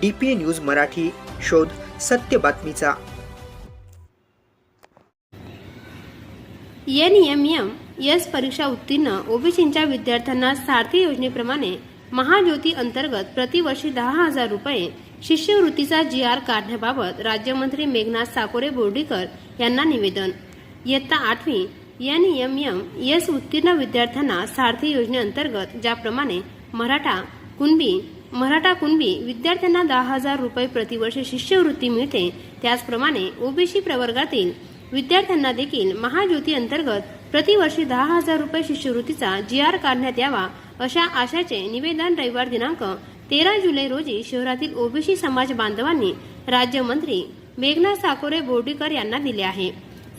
D P A news Marathi शोध सत्य बातमीचा. एन एम एम एस परीक्षा उत्तीर्ण ओबीसींच्या विद्यार्थ्यांना सारथी योजनेप्रमाणे महाज्योती अंतर्गत प्रतिवर्षी दहा हजार रुपये शिष्यवृत्तीचा जी आर काढण्याबाबत राज्यमंत्री मेघनाथ साकोरे बोर्डीकर यांना निवेदन. इयत्ता आठवी एन एम एम एस उत्तीर्ण विद्यार्थ्यांना सारथी योजनेअंतर्गत ज्याप्रमाणे मराठा कुणबी मराठा कुणबी विद्यार्थ्यांना दहा हजार रुपये प्रतिवर्ष शिष्यवृत्ती मिळते. त्याचप्रमाणे ओबीसी प्रवर्गातील विद्यार्थ्यांना देखील महाज्योती अंतर्गत प्रतिवर्षी दहा हजार रुपये शिष्यवृत्तीचा जी आर काढण्यात यावा अशा आशाचे निवेदन रविवार दिनांक तेरा जुलै रोजी शहरातील ओबीसी समाज बांधवांनी राज्यमंत्री मेघनाथ साकोरे बोर्डीकर यांना दिले आहे.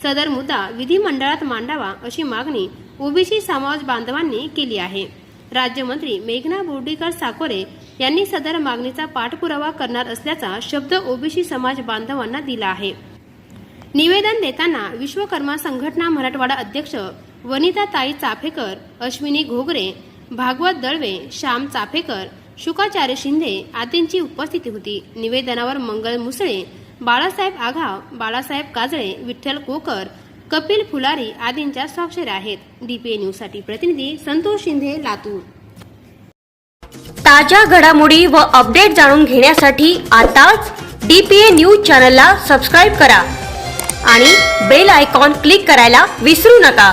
सदर मुद्दा विधिमंडळात मांडावा अशी मागणी ओबीसी समाज बांधवांनी केली आहे. राज्यमंत्री मेघना बोर्डीकर साकोरे यांनी सदर मागणीचा पाठपुरावा करणार असल्याचा शब्द ओबीसी समाज बांधवांना दिला आहे. निवेदन देताना विश्वकर्मा संघटना मराठवाडा अध्यक्ष वनिता ताई चाफेकर अश्विनी घोगरे भागवत दळवे श्याम चाफेकर शुकाचार्य शिंदे आदींची उपस्थिती होती. निवेदनावर मंगल मुसळे बाळासाहेब आघाव बाळासाहेब काजळे विठ्ठल कोकर कपिल फुलारी आदींच्या स्वाक्षऱ्या आहेत. डीपीए न्यूजसाठी प्रतिनिधी संतोष शिंदे लातूर. ताज्या घडामोडी व अपडेट जाणून घेण्यासाठी आताच डीपीए न्यूज चॅनलला सबस्क्राईब करा आणि बेल आयकॉन क्लिक करायला विसरू नका.